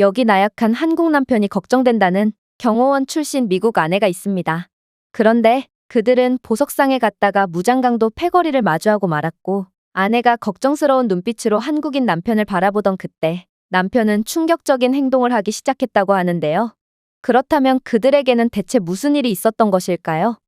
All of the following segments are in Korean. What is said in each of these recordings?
여기 나약한 한국 남편이 걱정된다는 경호원 출신 미국 아내가 있습니다. 그런데 그들은 보석상에 갔다가 무장강도 패거리를 마주하고 말았고 아내가 걱정스러운 눈빛으로 한국인 남편을 바라보던 그때 남편은 충격적인 행동을 하기 시작했다고 하는데요. 그렇다면 그들에게는 대체 무슨 일이 있었던 것일까요?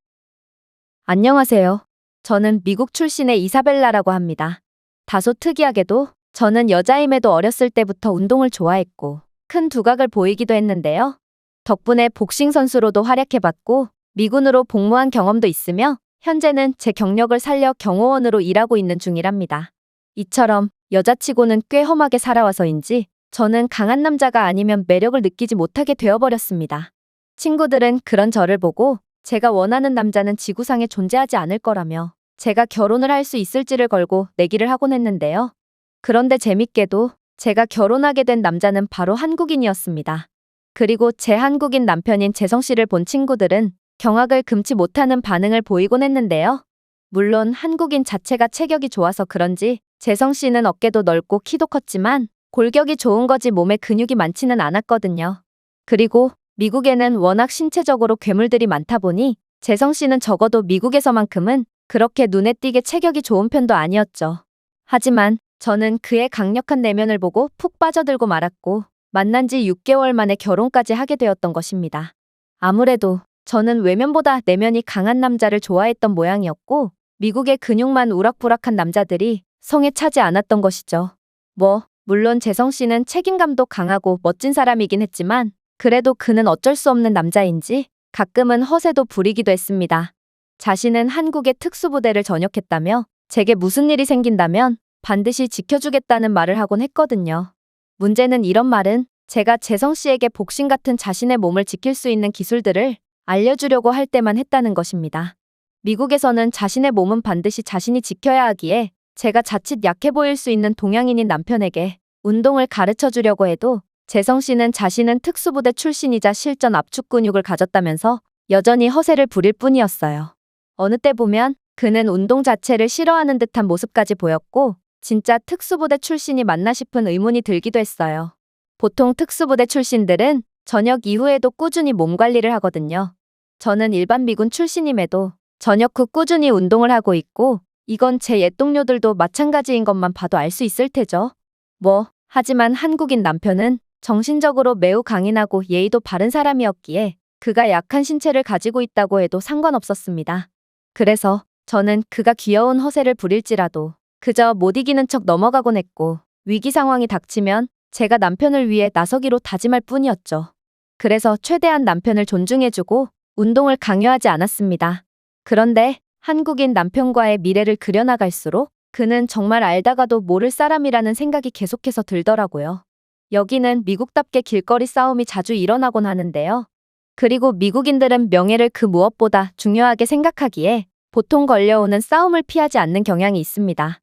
안녕하세요. 저는 미국 출신의 이사벨라라고 합니다. 다소 특이하게도 저는 여자임에도 어렸을 때부터 운동을 좋아했고 큰 두각을 보이기도 했는데요. 덕분에 복싱 선수로도 활약해봤고 미군으로 복무한 경험도 있으며 현재는 제 경력을 살려 경호원으로 일하고 있는 중이랍니다. 이처럼 여자치고는 꽤 험하게 살아와서인지 저는 강한 남자가 아니면 매력을 느끼지 못하게 되어버렸습니다. 친구들은 그런 저를 보고 제가 원하는 남자는 지구상에 존재하지 않을 거라며 제가 결혼을 할 수 있을지를 걸고 내기를 하곤 했는데요. 그런데 재밌게도 제가 결혼하게 된 남자는 바로 한국인이었습니다. 그리고 제 한국인 남편인 재성 씨를 본 친구들은 경악을 금치 못하는 반응을 보이곤 했는데요. 물론 한국인 자체가 체격이 좋아서 그런지 재성 씨는 어깨도 넓고 키도 컸지만 골격이 좋은 거지 몸에 근육이 많지는 않았거든요. 그리고 미국에는 워낙 신체적으로 괴물들이 많다 보니 재성 씨는 적어도 미국에서만큼은 그렇게 눈에 띄게 체격이 좋은 편도 아니었죠. 하지만 저는 그의 강력한 내면을 보고 푹 빠져들고 말았고 만난 지 6개월 만에 결혼까지 하게 되었던 것입니다. 아무래도 저는 외면보다 내면이 강한 남자를 좋아했던 모양이었고 미국의 근육만 우락부락한 남자들이 성에 차지 않았던 것이죠. 뭐 물론 재성 씨는 책임감도 강하고 멋진 사람이긴 했지만 그래도 그는 어쩔 수 없는 남자인지 가끔은 허세도 부리기도 했습니다. 자신은 한국의 특수부대를 전역했다며 제게 무슨 일이 생긴다면 반드시 지켜주겠다는 말을 하곤 했거든요. 문제는 이런 말은 제가 재성 씨에게 복싱 같은 자신의 몸을 지킬 수 있는 기술들을 알려주려고 할 때만 했다는 것입니다. 미국에서는 자신의 몸은 반드시 자신이 지켜야 하기에 제가 자칫 약해 보일 수 있는 동양인인 남편에게 운동을 가르쳐 주려고 해도 재성 씨는 자신은 특수부대 출신이자 실전 압축 근육을 가졌다면서 여전히 허세를 부릴 뿐이었어요. 어느 때 보면 그는 운동 자체를 싫어하는 듯한 모습까지 보였고 진짜 특수부대 출신이 맞나 싶은 의문이 들기도 했어요. 보통 특수부대 출신들은 저녁 이후에도 꾸준히 몸 관리를 하거든요. 저는 일반 미군 출신임에도 저녁 후 꾸준히 운동을 하고 있고 이건 제 옛 동료들도 마찬가지인 것만 봐도 알 수 있을 테죠. 뭐, 하지만 한국인 남편은 정신적으로 매우 강인하고 예의도 바른 사람이었기에 그가 약한 신체를 가지고 있다고 해도 상관없었습니다. 그래서 저는 그가 귀여운 허세를 부릴지라도 그저 못 이기는 척 넘어가곤 했고 위기 상황이 닥치면 제가 남편을 위해 나서기로 다짐할 뿐이었죠. 그래서 최대한 남편을 존중해주고 운동을 강요하지 않았습니다. 그런데 한국인 남편과의 미래를 그려나갈수록 그는 정말 알다가도 모를 사람이라는 생각이 계속해서 들더라고요. 여기는 미국답게 길거리 싸움이 자주 일어나곤 하는데요. 그리고 미국인들은 명예를 그 무엇보다 중요하게 생각하기에 보통 걸려오는 싸움을 피하지 않는 경향이 있습니다.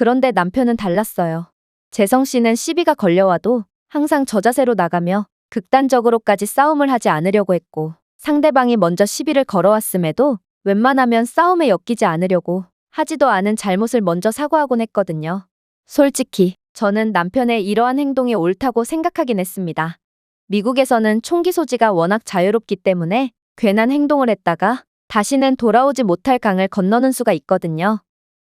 그런데 남편은 달랐어요. 재성 씨는 시비가 걸려와도 항상 저 자세로 나가며 극단적으로까지 싸움을 하지 않으려고 했고 상대방이 먼저 시비를 걸어왔음에도 웬만하면 싸움에 엮이지 않으려고 하지도 않은 잘못을 먼저 사과하곤 했거든요. 솔직히 저는 남편의 이러한 행동이 옳다고 생각하긴 했습니다. 미국에서는 총기 소지가 워낙 자유롭기 때문에 괜한 행동을 했다가 다시는 돌아오지 못할 강을 건너는 수가 있거든요.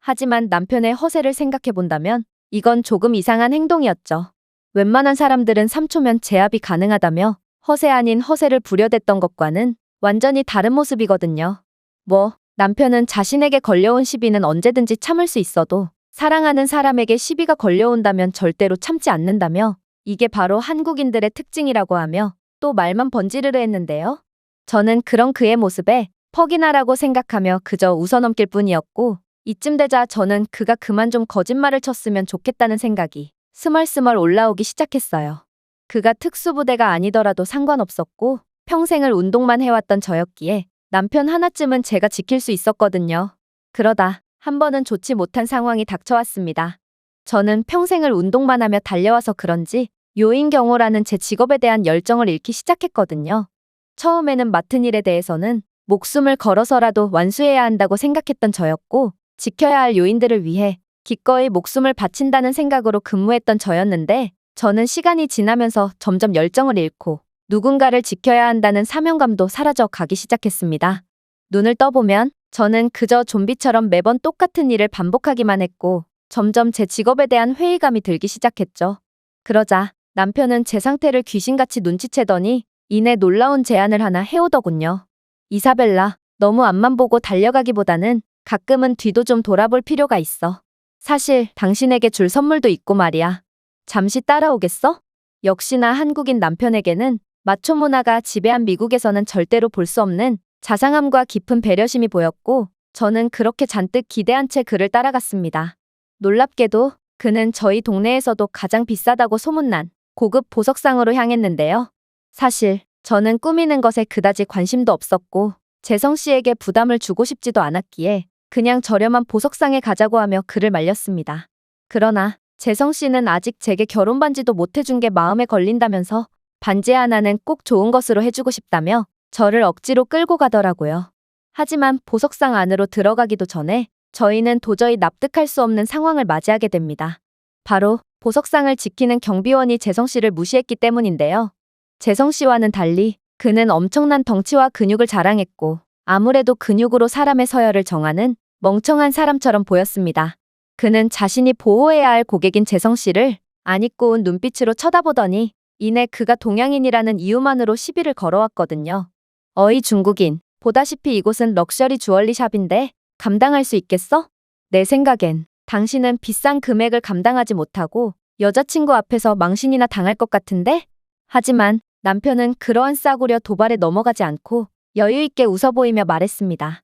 하지만 남편의 허세를 생각해 본다면 이건 조금 이상한 행동이었죠. 웬만한 사람들은 3초면 제압이 가능하다며 허세 아닌 허세를 부려댔던 것과는 완전히 다른 모습이거든요. 뭐, 남편은 자신에게 걸려온 시비는 언제든지 참을 수 있어도 사랑하는 사람에게 시비가 걸려온다면 절대로 참지 않는다며 이게 바로 한국인들의 특징이라고 하며 또 말만 번지르르 했는데요. 저는 그런 그의 모습에 퍽이나라고 생각하며 그저 웃어넘길 뿐이었고 이쯤 되자 저는 그가 그만 좀 거짓말을 쳤으면 좋겠다는 생각이 스멀스멀 올라오기 시작했어요. 그가 특수부대가 아니더라도 상관없었고 평생을 운동만 해왔던 저였기에 남편 하나쯤은 제가 지킬 수 있었거든요. 그러다 한 번은 좋지 못한 상황이 닥쳐왔습니다. 저는 평생을 운동만 하며 달려와서 그런지 요인 경호라는 제 직업에 대한 열정을 잃기 시작했거든요. 처음에는 맡은 일에 대해서는 목숨을 걸어서라도 완수해야 한다고 생각했던 저였고 지켜야 할 요인들을 위해 기꺼이 목숨을 바친다는 생각으로 근무했던 저였는데 저는 시간이 지나면서 점점 열정을 잃고 누군가를 지켜야 한다는 사명감도 사라져 가기 시작했습니다. 눈을 떠보면 저는 그저 좀비처럼 매번 똑같은 일을 반복하기만 했고 점점 제 직업에 대한 회의감이 들기 시작했죠. 그러자 남편은 제 상태를 귀신같이 눈치채더니 이내 놀라운 제안을 하나 해오더군요. 이사벨라, 너무 앞만 보고 달려가기보다는 가끔은 뒤도 좀 돌아볼 필요가 있어. 사실 당신에게 줄 선물도 있고 말이야. 잠시 따라오겠어? 역시나 한국인 남편에게는 마초 문화가 지배한 미국에서는 절대로 볼 수 없는 자상함과 깊은 배려심이 보였고 저는 그렇게 잔뜩 기대한 채 그를 따라갔습니다. 놀랍게도 그는 저희 동네에서도 가장 비싸다고 소문난 고급 보석상으로 향했는데요. 사실 저는 꾸미는 것에 그다지 관심도 없었고 재성 씨에게 부담을 주고 싶지도 않았기에 그냥 저렴한 보석상에 가자고 하며 그를 말렸습니다. 그러나 재성 씨는 아직 제게 결혼 반지도 못 해준 게 마음에 걸린다면서 반지 하나는 꼭 좋은 것으로 해주고 싶다며 저를 억지로 끌고 가더라고요. 하지만 보석상 안으로 들어가기도 전에 저희는 도저히 납득할 수 없는 상황을 맞이하게 됩니다. 바로 보석상을 지키는 경비원이 재성 씨를 무시했기 때문인데요. 재성 씨와는 달리 그는 엄청난 덩치와 근육을 자랑했고 아무래도 근육으로 사람의 서열을 정하는 멍청한 사람처럼 보였습니다. 그는 자신이 보호해야 할 고객인 재성 씨를 안 입고 온 눈빛으로 쳐다보더니 이내 그가 동양인이라는 이유만으로 시비를 걸어왔거든요. 어이 중국인, 보다시피 이곳은 럭셔리 주얼리 샵인데 감당할 수 있겠어? 내 생각엔 당신은 비싼 금액을 감당하지 못하고 여자친구 앞에서 망신이나 당할 것 같은데? 하지만 남편은 그러한 싸구려 도발에 넘어가지 않고 여유있게 웃어 보이며 말했습니다.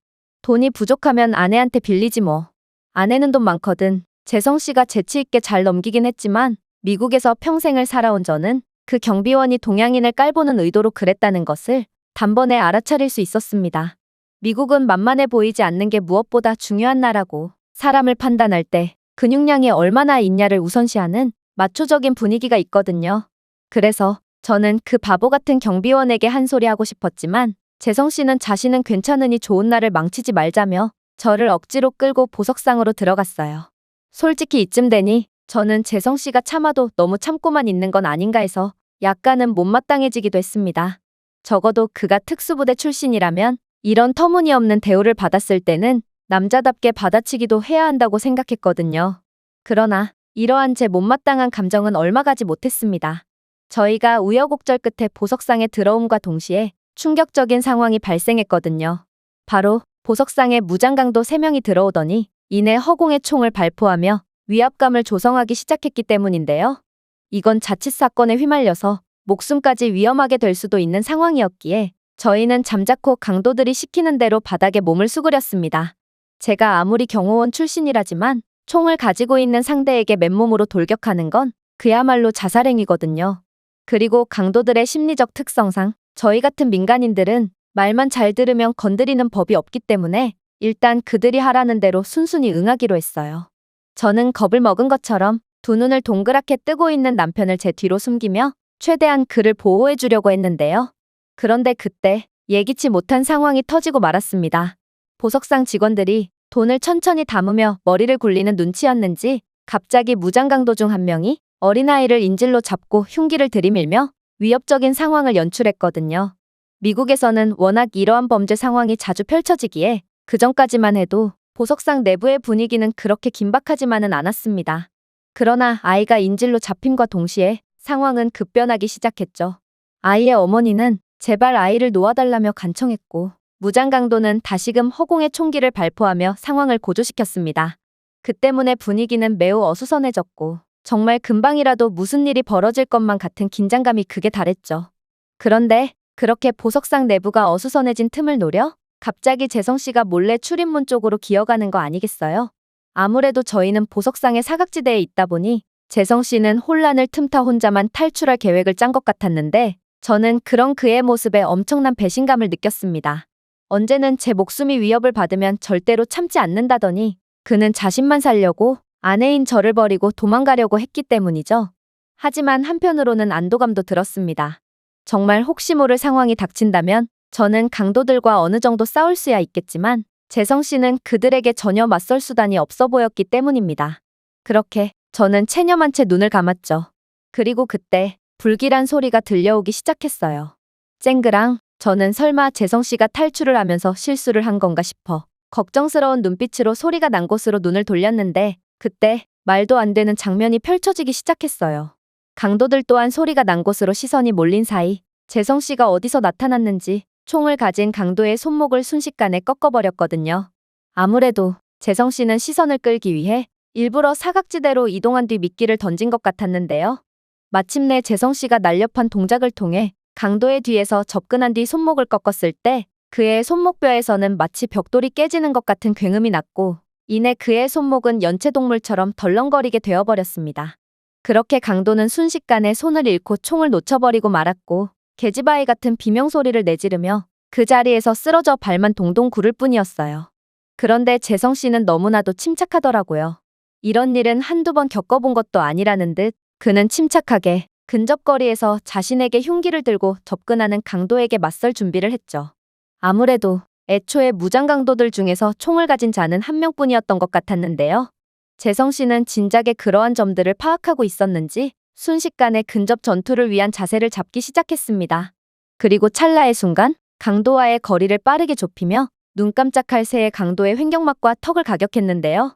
돈이 부족하면 아내한테 빌리지 뭐. 아내는 돈 많거든. 재성 씨가 재치 있게 잘 넘기긴 했지만 미국에서 평생을 살아온 저는 그 경비원이 동양인을 깔보는 의도로 그랬다는 것을 단번에 알아차릴 수 있었습니다. 미국은 만만해 보이지 않는 게 무엇보다 중요한 나라고 사람을 판단할 때 근육량이 얼마나 있냐를 우선시하는 마초적인 분위기가 있거든요. 그래서 저는 그 바보 같은 경비원에게 한 소리 하고 싶었지만 재성 씨는 자신은 괜찮으니 좋은 날을 망치지 말자며 저를 억지로 끌고 보석상으로 들어갔어요. 솔직히 이쯤 되니 저는 재성 씨가 참아도 너무 참고만 있는 건 아닌가 해서 약간은 못마땅해지기도 했습니다. 적어도 그가 특수부대 출신이라면 이런 터무니없는 대우를 받았을 때는 남자답게 받아치기도 해야 한다고 생각했거든요. 그러나 이러한 제 못마땅한 감정은 얼마 가지 못했습니다. 저희가 우여곡절 끝에 보석상에 들어옴과 동시에 충격적인 상황이 발생했거든요. 바로 보석상에 무장강도 3명이 들어오더니 이내 허공의 총을 발포하며 위압감을 조성하기 시작했기 때문인데요. 이건 자칫 사건에 휘말려서 목숨까지 위험하게 될 수도 있는 상황이었기에 저희는 잠자코 강도들이 시키는 대로 바닥에 몸을 수그렸습니다. 제가 아무리 경호원 출신이라지만 총을 가지고 있는 상대에게 맨몸으로 돌격하는 건 그야말로 자살행위거든요. 그리고 강도들의 심리적 특성상 저희 같은 민간인들은 말만 잘 들으면 건드리는 법이 없기 때문에 일단 그들이 하라는 대로 순순히 응하기로 했어요. 저는 겁을 먹은 것처럼 두 눈을 동그랗게 뜨고 있는 남편을 제 뒤로 숨기며 최대한 그를 보호해 주려고 했는데요. 그런데 그때 예기치 못한 상황이 터지고 말았습니다. 보석상 직원들이 돈을 천천히 담으며 머리를 굴리는 눈치였는지 갑자기 무장강도 중 한 명이 어린아이를 인질로 잡고 흉기를 들이밀며 위협적인 상황을 연출했거든요. 미국에서는 워낙 이러한 범죄 상황이 자주 펼쳐지기에 그전까지만 해도 보석상 내부의 분위기는 그렇게 긴박하지만은 않았습니다. 그러나 아이가 인질로 잡힘과 동시에 상황은 급변하기 시작했죠. 아이의 어머니는 제발 아이를 놓아달라며 간청했고 무장강도는 다시금 허공의 총기를 발포하며 상황을 고조시켰습니다. 그 때문에 분위기는 매우 어수선해졌고 정말 금방이라도 무슨 일이 벌어질 것만 같은 긴장감이 극에 달했죠. 그런데 그렇게 보석상 내부가 어수선해진 틈을 노려 갑자기 재성 씨가 몰래 출입문 쪽으로 기어가는 거 아니겠어요? 아무래도 저희는 보석상의 사각지대에 있다 보니 재성 씨는 혼란을 틈타 혼자만 탈출할 계획을 짠 것 같았는데 저는 그런 그의 모습에 엄청난 배신감을 느꼈습니다. 언제는 제 목숨이 위협을 받으면 절대로 참지 않는다더니 그는 자신만 살려고 아내인 저를 버리고 도망가려고 했기 때문이죠. 하지만 한편으로는 안도감도 들었습니다. 정말 혹시 모를 상황이 닥친다면 저는 강도들과 어느 정도 싸울 수야 있겠지만 재성 씨는 그들에게 전혀 맞설 수단이 없어 보였기 때문입니다. 그렇게 저는 체념한 채 눈을 감았죠. 그리고 그때 불길한 소리가 들려오기 시작했어요. 쨍그랑 저는 설마 재성 씨가 탈출을 하면서 실수를 한 건가 싶어 걱정스러운 눈빛으로 소리가 난 곳으로 눈을 돌렸는데 그때 말도 안 되는 장면이 펼쳐지기 시작했어요. 강도들 또한 소리가 난 곳으로 시선이 몰린 사이 재성 씨가 어디서 나타났는지 총을 가진 강도의 손목을 순식간에 꺾어버렸거든요. 아무래도 재성 씨는 시선을 끌기 위해 일부러 사각지대로 이동한 뒤 미끼를 던진 것 같았는데요. 마침내 재성 씨가 날렵한 동작을 통해 강도의 뒤에서 접근한 뒤 손목을 꺾었을 때 그의 손목뼈에서는 마치 벽돌이 깨지는 것 같은 굉음이 났고 이내 그의 손목은 연체동물처럼 덜렁거리게 되어버렸습니다. 그렇게 강도는 순식간에 손을 잃고 총을 놓쳐버리고 말았고 계집아이 같은 비명소리를 내지르며 그 자리에서 쓰러져 발만 동동 구를 뿐이었어요. 그런데 재성 씨는 너무나도 침착하더라고요. 이런 일은 한두 번 겪어본 것도 아니라는 듯 그는 침착하게 근접거리에서 자신에게 흉기를 들고 접근하는 강도에게 맞설 준비를 했죠. 아무래도 애초에 무장강도들 중에서 총을 가진 자는 한 명뿐이었던 것 같았는데요. 재성 씨는 진작에 그러한 점들을 파악하고 있었는지 순식간에 근접 전투를 위한 자세를 잡기 시작했습니다. 그리고 찰나의 순간 강도와의 거리를 빠르게 좁히며 눈 깜짝할 새의 강도의 횡격막과 턱을 가격했는데요.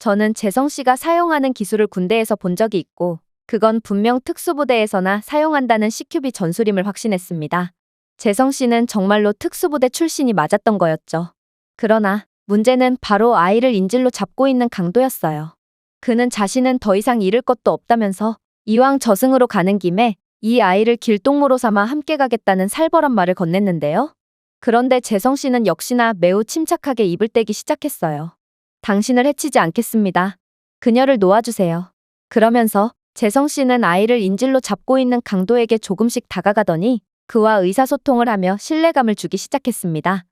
저는 재성 씨가 사용하는 기술을 군대에서 본 적이 있고 그건 분명 특수부대에서나 사용한다는 CQB 전술임을 확신했습니다. 재성 씨는 정말로 특수부대 출신이 맞았던 거였죠. 그러나 문제는 바로 아이를 인질로 잡고 있는 강도였어요. 그는 자신은 더 이상 잃을 것도 없다면서 이왕 저승으로 가는 김에 이 아이를 길동무로 삼아 함께 가겠다는 살벌한 말을 건넸는데요. 그런데 재성 씨는 역시나 매우 침착하게 입을 떼기 시작했어요. 당신을 해치지 않겠습니다. 그녀를 놓아주세요. 그러면서 재성 씨는 아이를 인질로 잡고 있는 강도에게 조금씩 다가가더니 그와 의사소통을 하며 신뢰감을 주기 시작했습니다.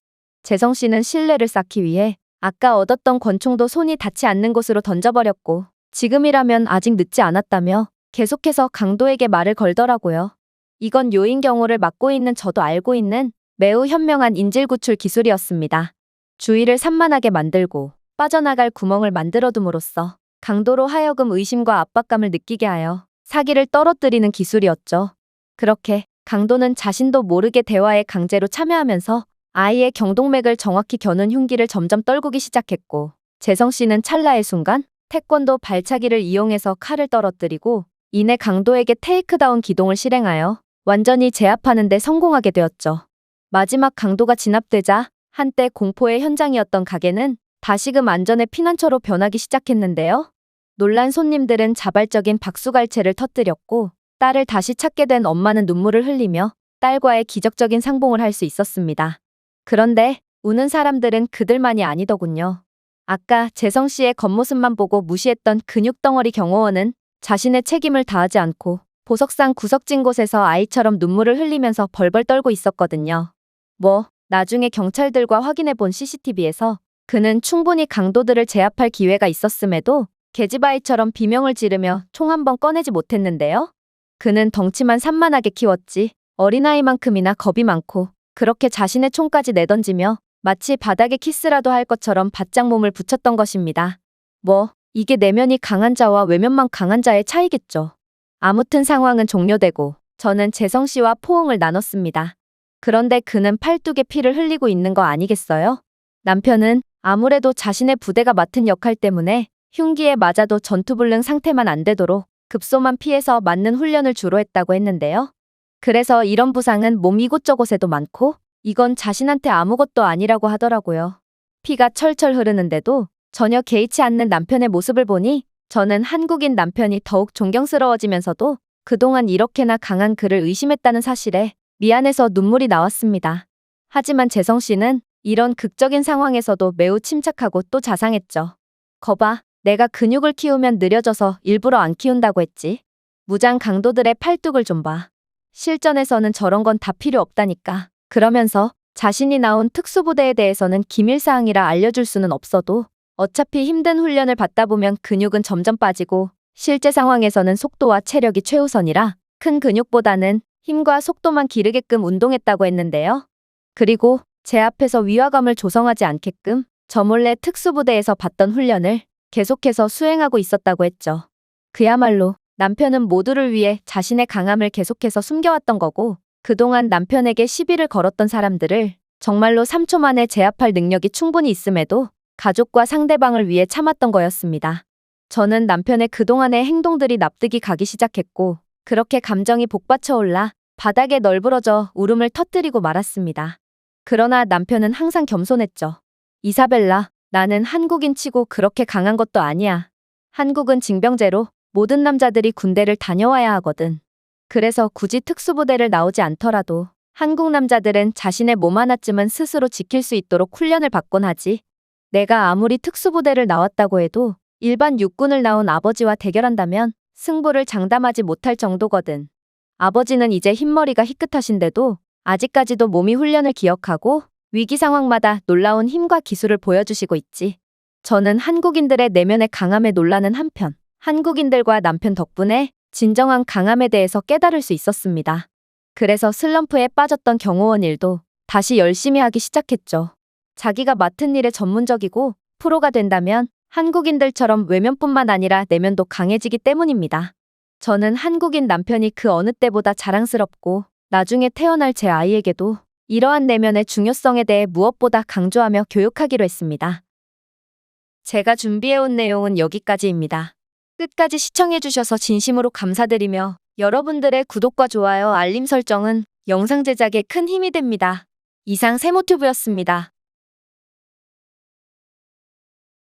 재성 씨는 신뢰를 쌓기 위해 아까 얻었던 권총도 손이 닿지 않는 곳으로 던져버렸고 지금이라면 아직 늦지 않았다며 계속해서 강도에게 말을 걸더라고요. 이건 요인 경우를 맡고 있는 저도 알고 있는 매우 현명한 인질 구출 기술이었습니다. 주의를 산만하게 만들고 빠져나갈 구멍을 만들어둠으로써 강도로 하여금 의심과 압박감을 느끼게 하여 사기를 떨어뜨리는 기술이었죠. 그렇게 강도는 자신도 모르게 대화에 강제로 참여하면서 아이의 경동맥을 정확히 겨눈 흉기를 점점 떨구기 시작했고 재성 씨는 찰나의 순간 태권도 발차기를 이용해서 칼을 떨어뜨리고 이내 강도에게 테이크다운 기동을 실행하여 완전히 제압하는 데 성공하게 되었죠. 마지막 강도가 진압되자 한때 공포의 현장이었던 가게는 다시금 안전의 피난처로 변하기 시작했는데요. 놀란 손님들은 자발적인 박수갈채를 터뜨렸고 딸을 다시 찾게 된 엄마는 눈물을 흘리며 딸과의 기적적인 상봉을 할 수 있었습니다. 그런데 우는 사람들은 그들만이 아니더군요. 아까 재성 씨의 겉모습만 보고 무시했던 근육덩어리 경호원은 자신의 책임을 다하지 않고 보석상 구석진 곳에서 아이처럼 눈물을 흘리면서 벌벌 떨고 있었거든요. 뭐, 나중에 경찰들과 확인해 본 CCTV에서 그는 충분히 강도들을 제압할 기회가 있었음에도 계집아이처럼 비명을 지르며 총 한 번 꺼내지 못했는데요. 그는 덩치만 산만하게 키웠지 어린아이만큼이나 겁이 많고 그렇게 자신의 총까지 내던지며 마치 바닥에 키스라도 할 것처럼 바짝 몸을 붙였던 것입니다. 뭐, 이게 내면이 강한 자와 외면만 강한 자의 차이겠죠. 아무튼 상황은 종료되고 저는 재성 씨와 포옹을 나눴습니다. 그런데 그는 팔뚝에 피를 흘리고 있는 거 아니겠어요? 남편은 아무래도 자신의 부대가 맡은 역할 때문에 흉기에 맞아도 전투불능 상태만 안 되도록 급소만 피해서 맞는 훈련을 주로 했다고 했는데요. 그래서 이런 부상은 몸 이곳저곳에도 많고 이건 자신한테 아무것도 아니라고 하더라고요. 피가 철철 흐르는데도 전혀 개의치 않는 남편의 모습을 보니 저는 한국인 남편이 더욱 존경스러워지면서도 그동안 이렇게나 강한 그를 의심했다는 사실에 미안해서 눈물이 나왔습니다. 하지만 재성 씨는 이런 극적인 상황에서도 매우 침착하고 또 자상했죠. 거봐, 내가 근육을 키우면 느려져서 일부러 안 키운다고 했지. 무장 강도들의 팔뚝을 좀 봐. 실전에서는 저런 건 다 필요 없다니까. 그러면서 자신이 나온 특수부대에 대해서는 기밀사항이라 알려줄 수는 없어도 어차피 힘든 훈련을 받다 보면 근육은 점점 빠지고 실제 상황에서는 속도와 체력이 최우선이라 큰 근육보다는 힘과 속도만 기르게끔 운동했다고 했는데요. 그리고 제 앞에서 위화감을 조성하지 않게끔 저 몰래 특수부대에서 받던 훈련을 계속해서 수행하고 있었다고 했죠. 그야말로 남편은 모두를 위해 자신의 강함을 계속해서 숨겨왔던 거고, 그동안 남편에게 시비를 걸었던 사람들을 정말로 3초 만에 제압할 능력이 충분히 있음에도 가족과 상대방을 위해 참았던 거였습니다. 저는 남편의 그동안의 행동들이 납득이 가기 시작했고, 그렇게 감정이 복받쳐 올라 바닥에 널브러져 울음을 터뜨리고 말았습니다. 그러나 남편은 항상 겸손했죠. 이사벨라, 나는 한국인 치고 그렇게 강한 것도 아니야. 한국은 징병제로 모든 남자들이 군대를 다녀와야 하거든. 그래서 굳이 특수부대를 나오지 않더라도 한국 남자들은 자신의 몸 하나쯤은 스스로 지킬 수 있도록 훈련을 받곤 하지. 내가 아무리 특수부대를 나왔다고 해도 일반 육군을 나온 아버지와 대결한다면 승부를 장담하지 못할 정도거든. 아버지는 이제 흰머리가 희끗하신데도 아직까지도 몸이 훈련을 기억하고 위기 상황마다 놀라운 힘과 기술을 보여주시고 있지. 저는 한국인들의 내면의 강함에 놀라는 한편, 한국인들과 남편 덕분에 진정한 강함에 대해서 깨달을 수 있었습니다. 그래서 슬럼프에 빠졌던 경호원 일도 다시 열심히 하기 시작했죠. 자기가 맡은 일에 전문적이고 프로가 된다면 한국인들처럼 외면뿐만 아니라 내면도 강해지기 때문입니다. 저는 한국인 남편이 그 어느 때보다 자랑스럽고 나중에 태어날 제 아이에게도 이러한 내면의 중요성에 대해 무엇보다 강조하며 교육하기로 했습니다. 제가 준비해온 내용은 여기까지입니다. 끝까지 시청해주셔서 진심으로 감사드리며 여러분들의 구독과 좋아요, 알림 설정은 영상 제작에 큰 힘이 됩니다. 이상 세모튜브였습니다.